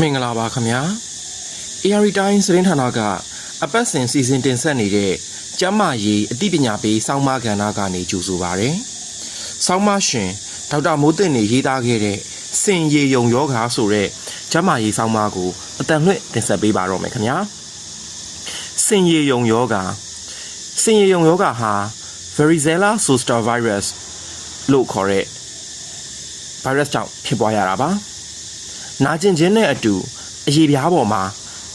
မင်္ဂလာပါခင်ဗျာ ARI Times သတင်းဌာနကအပတ်စဉ်စီစဉ်တင်ဆက်နေတဲ့ကျမ်းမာရေးအသိပညာပေးစောင်းမကဏ္ဍကနေကြိုဆိုပါရယ်။စောင်းမရှင်ဒေါက်တာမိုးတင်နေရေးသားခဲ့တဲ့စင်ရည်ယုံယောဂါဆိုတဲ့ကျမ်းမာရေးစောင်းမကိုအတန်လွှင့်တင်ဆက်ပေးပါတော့မယ်ခင်ဗျာ။စင်ရည်ယုံယောဂါစင်ရည်ယုံယောဂါဟာ varicella zoster virus လို့ခေါ်တဲ့ virus ကြောင့်ဖြစ်ပွားရတာပါ။ နာကျင်ခြင်းနဲ့အတူအရေပြားပေါ်မှာ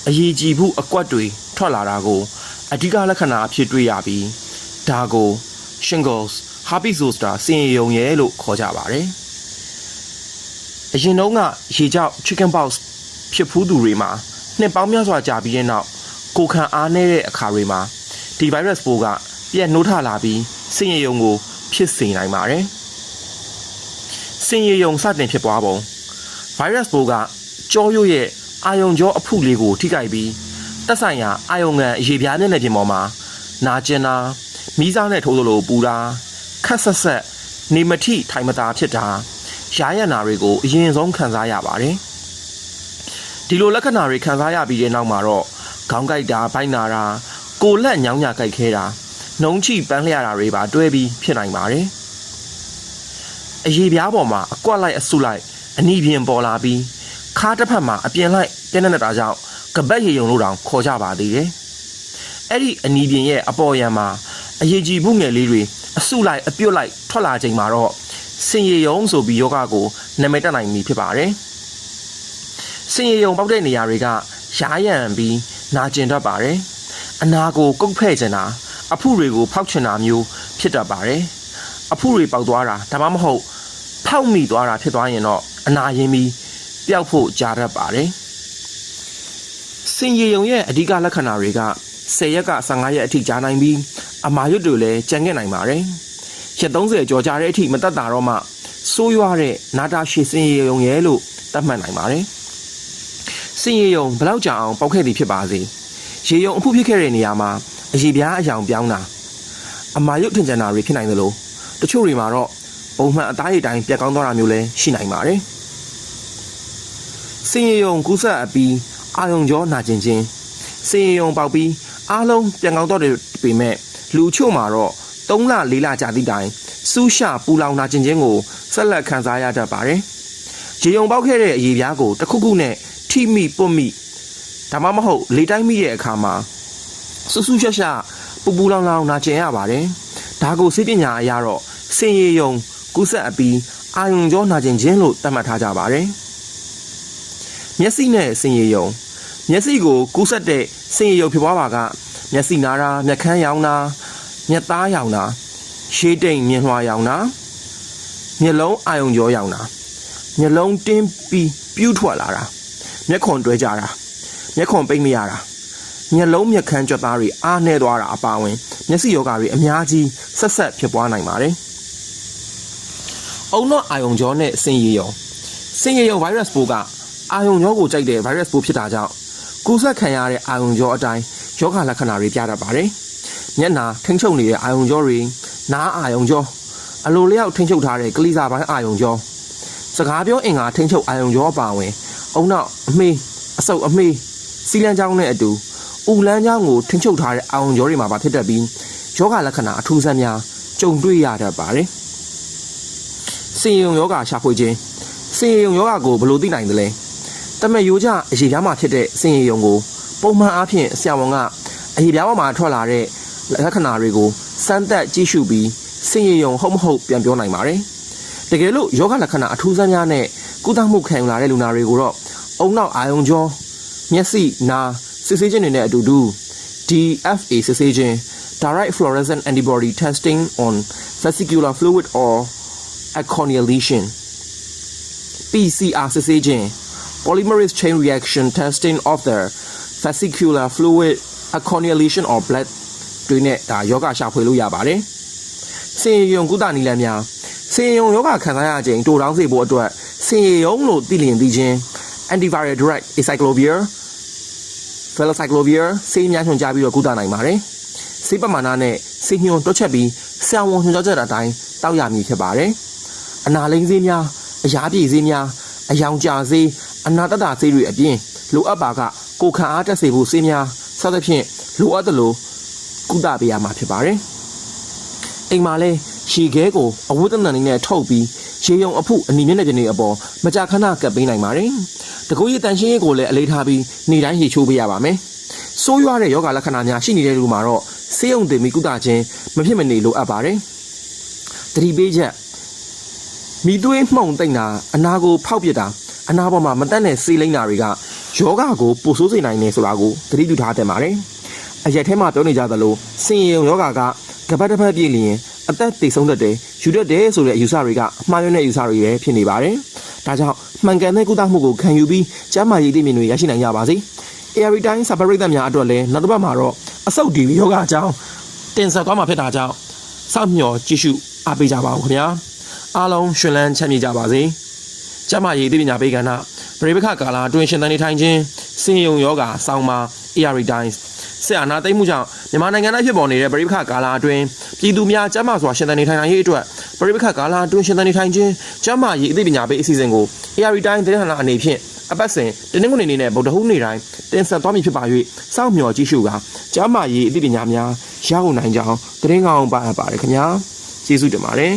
အရေကြည်မှုအကွက်တွေထွက်လာတာကိုအဓိကလက္ခဏာအဖြစ်တွေ့ရပြီးဒါကို shingles herpes zoster စင်ရုံရဲလို့ခေါ်ကြပါတယ်။အရင်တုန်းကရေကြောက် chicken pox ဖြစ်ဖူးသူတွေမှာနှစ်ပေါင်းများစွာကြာပြီးတဲ့နောက်ကိုယ်ခံအားနည်းတဲ့အခါတွေမှာဒီ virus ပိုးကပြက်နှိုးထလာပြီးစင်ရုံကို ဖြစ်စေနိုင်ပါတယ်။စင်ရုံစတင်ဖြစ်ပွားပုံ virus ပိုးကကြောရိုးရဲ့အာယုံကြောအဖုလေးကိုထိခိုက်ပြီးတက်ဆိုင်ရာအာယုံငံအရေပြားမျက်နှာပြင်ပေါ်မှာနာကျင်တာမီးစားနဲ့ထိုးသလိုပူတာခက်ဆက်ဆက်နေမထိထိုင်မသာဖြစ်တာရာရနာတွေကိုအရင်ဆုံးခံစားရပါတယ်ဒီလိုလက္ခဏာတွေခံစားရပြီးတဲ့နောက်မှာတော့ခေါင်းကိုက်တာဗိုက်နာတာကိုလက်ညောင်းညာကိုက်ခဲတာနှုံးချိပန်းလျက်တာတွေပါတွဲပြီးဖြစ်နိုင်ပါတယ်အရေပြားပေါ်မှာအကွက်လိုက်အဆုလိုက် အနီပြင်ပေါ်လာပြီးခါတစ်ဖက်မှာအပြင်လိုက်ပြင်းနေတာကြောင့်ကပတ်ရေယုံလို့တောင်ခေါ်ကြပါသေးတယ်။အဲ့ဒီအနီပြင်ရဲ့အပေါ်ယံမှာအရေးကြီးမှုငယ်လေးတွေအဆုလိုက်အပြုတ်လိုက်ထွက်လာချိန်မှာတော့စင်ရယုံဆိုပြီးယောဂကိုနာမည်တက်နိုင်ပြီဖြစ်ပါတယ်။စင်ရယုံပေါက်တဲ့နေရာတွေကရားရံပြီးနာကျင်တတ်ပါတယ်။အနာကိုကုတ်ဖဲ့ချင်တာအဖုတွေကိုဖောက်ချင်တာမျိုးဖြစ်တတ်ပါတယ်။အဖုတွေပေါက်သွားတာဒါမှမဟုတ် ဖောက်မိသွားတာဖြစ်သွားရင်တော့အနာရင်ပြီးပျောက်ဖို့ကြားတတ်ပါတယ်။စင်ရည်ယုံရဲ့အဓိကလက္ခဏာတွေက10ရက်က15ရက်အထိကြာနိုင်ပြီးအမာရွတ်တွေလည်းကြံခဲ့နိုင်ပါတယ်။ရက်30ကျော်ကြာတဲ့အထိမတက်တာတော့မှဆိုးရွားတဲ့နာတာရှည်စင်ရည်ယုံရဲ့လို့သတ်မှတ်နိုင်ပါတယ်။စင်ရည်ယုံဘယ်လောက်ကြာအောင်ပေါက်ခဲ့သည်ဖြစ်ပါစေ။ရေယုံအဖုဖြစ်ခဲ့တဲ့နေရာမှာအရေပြားအယောင်ပြောင်းတာအမာရွတ်ထင်ကြံတာတွေဖြစ်နိုင်သလိုတချို့တွေမှာတော့ ပုံမှန်အသားရည်တိုင်းပြတ်ကောင်းသွားတာမျိုးလည်းရှိနိုင်ပါတယ်။စင်ရယုံကူးဆက်အပြီးအာယုံကြောနာကျင်ခြင်းစင်ရယုံပေါက်ပြီးအားလုံးပြန်ကောင်းတော့တယ်ပေမဲ့လူချို့မှာတော့3လ4လကြာသည့်တိုင်စူးရှပူလောင်နာကျင်ခြင်းကိုဆက်လက်ခံစားရတတ်ပါတယ်။ရေယုံပေါက်ခဲ့တဲ့အရေပြားကိုတစ်ခုခုနဲ့ထိမိပွတ်မိဒါမှမဟုတ်လေတိုင်းမိတဲ့အခါမှာဆူဆူရှက်ရှက်ပူပူလောင်လောင်နာကျင်ရပါတယ်။ဒါကိုစိပညာအရတော့စင်ရယုံ ကူးဆက်အပြီးအာယုံကြောနာကျင်ခြင်းလို့သတ်မှတ်ထားကြပါတယ်။မျက်စိနဲ့စင်ရည်ယုံမျက်စိကိုကူးဆက်တဲ့စင်ရည်ယုံဖြစ်ပွားပါကမျက်စိနာတာမျက်ခမ်းရောင်တာမျက်သားရောင်တာရှေးတိမ်မြင်လွှာရောင်တာမျက်လုံးအာယုံကြောရောင်တာမျက်လုံးတင်းပြီးပြူးထွက်လာတာမျက်ခွန်တွဲကြတာမျက်ခွန်ပိတ်မရတာမျက်လုံးမျက်ခမ်းကြွက်သားတွေအားနေသွားတာအပါဝင် မျက်စိယောဂါတွေအများကြီးဆက်ဆက်ဖြစ်ပွားနိုင်ပါတယ်။ အုံတော့အာယုံကြောနဲ့စင်ရည်ယုံစင်ရည်ယုံ virus ပိုးကအာယုံကြောကိုကြိုက်တဲ့ virus ပိုးဖြစ်တာကြောင့်ကူးစက်ခံရတဲ့အာယုံကြောအတိုင်းယောဂလက္ခဏာတွေပြတတ်ပါတယ်။မျက်နာထိမ့်ချုပ်နေတဲ့အာယုံကြောတွေနားအာယုံကြောအလိုလျောက်ထိမ့်ချုပ်ထားတဲ့ကလိစာပိုင်းအာယုံကြောစကားပြောအင်္ဂါထိမ့်ချုပ်အာယုံကြောအပါဝင်အုံနောက်အမေးအဆုပ်အမေးစီလန်းချောင်းနဲ့အတူဥလန်းချောင်းကိုထိမ့်ချုပ်ထားတဲ့အာယုံကြောတွေမှာပါဖြစ်တတ်ပြီးယောဂလက္ခဏာအထူးဆန်းများကြုံတွေ့ရတတ်ပါတယ်။ စင်ယုံယောဂရှာဖွေခြင်းစင်ယုံယောဂကိုဘယ်လိုသိနိုင်သလဲ။တမက်ရိုးကြအရေပြားမှာဖြစ်တဲ့စင်ရည်ယုံကိုပုံမှန်အားဖြင့်ဆရာဝန်ကအရေပြားပေါ်မှာထွက်လာတဲ့လက္ခဏာတွေကိုစမ်းသပ်ကြည့်ရှုပြီးစင်ရည်ယုံဟုတ်မဟုတ်ပြန်ပြောနိုင်ပါတယ်။တကယ်လို့ယောဂလက္ခဏာအထူးဆန်းများနဲ့ကုသမှုခံယူလာတဲ့လူနာတွေကိုတော့အုံနောက်အာယုံကြောမျက်စိနာစစ်ဆေးခြင်းတွေနဲ့အတူတူ DFA စစ်ဆေးခြင်း direct fluorescent antibody testing on vesicular fluid or corneal lesion PCR စစ်ဆေးခြင်း polymerase chain reaction testing of the vesicular fluid a corneal lesion or blood တွေနဲ့ဒါယောဂရှာဖွေလို့ရပါတယ်။စင်ရုံကုသနည်းလမ်းများစင်ရုံယောဂခံစားရခြင်းတိုတောင်းစေဖို့အတွက်စင်ရုံလို့သိလျင်သိခြင်း antiviral drug acyclovir valacyclovir ဆေးများညွှန်ကြားပြီးတော့ကုသနိုင်ပါတယ်။ဆေးပမာဏနဲ့ဆေးညွှန်တွက်ချက်ပြီးဆရာဝန်ညွှန်ကြားချက်အတိုင်းတောက်ရမည်ဖြစ်ပါတယ်။ အနာလိမ့်ဆေးများအရာပြည့်ဆေးများအယောင်ကြာစေးအနာတတဆေးတွေအပြင်လိုအပ်ပါကကိုခံအားတက်စေဖို့ဆေးများစသဖြင့်လိုအပ်သလိုကုသပေးရမှာဖြစ်ပါတယ်။အိမ်မှာလဲရေခဲကိုအဝတ်တနန်လေးနဲ့ထုတ်ပြီးရေယုံအဖုအနီမျက်နှာပြင်တွေအပေါ်မကြာခဏကပ်ပေးနိုင်ပါတယ်။တကူရီတန်ရှင်းရေးကိုလည်းအလေးထားပြီးနေတိုင်းရေချိုးပေးရပါမယ်။ဆိုးရွားတဲ့ယောဂလက္ခဏာများရှိနေတဲ့လူမှာတော့ဆေးရုံတင်ပြီးကုသခြင်းမဖြစ်မနေလိုအပ်ပါတယ်။တတိပေးချက် မိသွေးမှုန်တိတ်တာအနာကိုဖောက်ပစ်တာအနာပေါ်မှာမတက်တဲ့ဆေးလိမ့်တာတွေကယောဂကိုပိုဆိုးစေနိုင်နေဆိုတာကိုသတိပြုထားသင့်ပါတယ်။အရက်ထဲမှာပြောနေကြသလိုစင်ရုံယောဂကကပတ်တစ်ဖက်ပြည့်လျင်အသက်သေဆုံးတတ်တယ်ယူတတ်တယ်ဆိုတဲ့အယူဆတွေကအမှားယွင်းတဲ့အယူဆတွေပဲဖြစ်နေပါတယ်။ဒါကြောင့်မှန်ကန်တဲ့ကုသမှုကိုခံယူပြီးကျန်းမာရေးသိမြင်တွေရရှိနိုင်ကြပါစေ။ ARI တိုင်းစပရိသတ်များအတွက်လည်းနောက်တစ်ပတ်မှာတော့အဆုတ်ဒီယောဂအကြောင်းတင်ဆက်သွားမှာဖြစ်တာကြောင့်စောင့်မျှော်ကြည့်ရှုအားပေးကြပါဦးခင်ဗျာ။ အားလုံးရှင်လန်းချမ်းမြေ့ကြပါစေ။ကျမရေးသိပညာပေးကဏ္ဍပရိပခကာလာအတွင်းရှင်သန်နေထိုင်ခြင်းစင်ယုံယောဂဆောင်းပါ ARI တိုင်းဆက်အာနာသိမ့်မှုကြောင့်မြန်မာနိုင်ငံတိုင်းဖြစ်ပေါ်နေတဲ့ပရိပခကာလာအတွင်းပြည်သူများကျန်းမာစွာရှင်သန်နေထိုင်နိုင်ရေးအတွက်ပရိပခကာလာအတွင်းရှင်သန်နေထိုင်ခြင်းကျန်းမာရေးအသိပညာပေးအစီအစဉ်ကို ARI တိုင်းသတင်းဌာနအနေဖြင့်အပတ်စဉ်တင်းနှင်းကုန်နေနဲ့ဗုဒ္ဓဟူးနေ့တိုင်းတင်ဆက်သွားမည်ဖြစ်ပါ၍စောင့်မျှော်ကြည့်ရှုကကျမ်းမာရေးအသိပညာများရအောင်နိုင်ကြအောင်သတင်းကောင်းပါအပ်ပါတယ်ခင်ဗျာကျေးဇူးတင်ပါတယ်